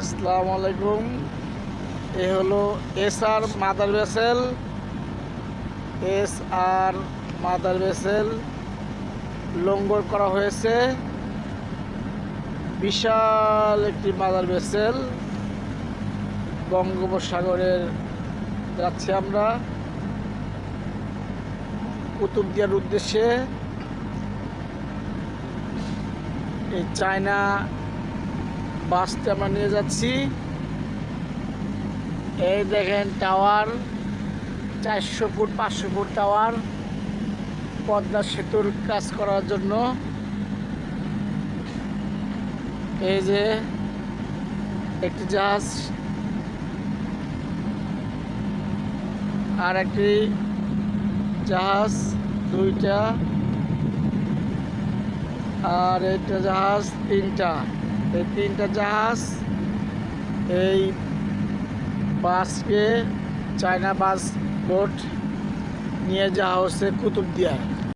আসসালামু আলাইকুম। এ হলো S R mother vessel. S R mother vessel লঙ্গর করা হয়েছে। বিশাল একটি মাদার ভেসেল। বঙ্গোপসাগরের যাচ্ছি আমরা। কুতুবদিয়ার উদ্দেশ্যে এই চায়না বাসটা আমরা নিয়ে যাচ্ছি। এই দেখেন টাওয়ার, চারশো ফুট, পাঁচশো ফুট টাওয়ার, পদ্মা সেতুর কাজ করার জন্য। এই যে একটি জাহাজ, আর একটি জাহাজ, দুইটা, আর একটা জাহাজ, তিনটা। এই তিনটা জাহাজ এই বাসকে চায়না বাস বোট নিয়ে যাওয়া হচ্ছে কুতুবদিয়ায়।